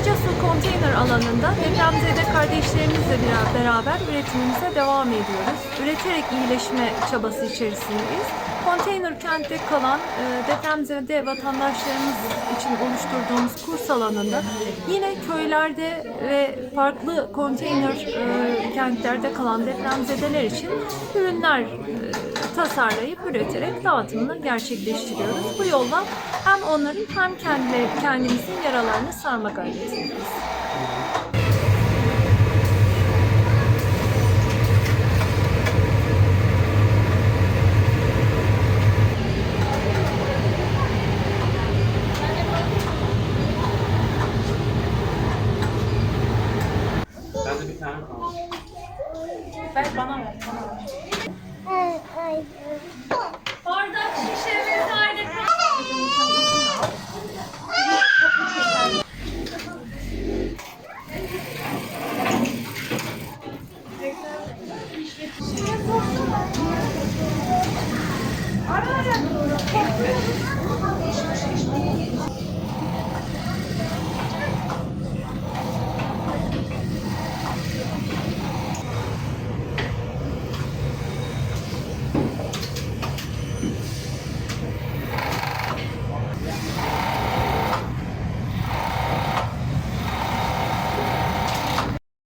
Karacasu konteyner alanında depremzede kardeşlerimiz bir- beraber üretimimize devam ediyoruz. Üreterek iyileşme çabası içerisindeyiz. Konteyner kentte kalan e, depremzede vatandaşlarımız için oluşturduğumuz kurs alanında yine köylerde ve farklı konteyner e, kentlerde kalan depremzedeler için ürünler e, tasarlayıp üreterek dağıtımını gerçekleştiriyoruz. Bu yolla hem onların hem kendileri, kendimizin yaralarını sarma gayretindeyiz. Ver bana ver. Bana ver. Bardak şişemiz aynı. Ara ara doğru.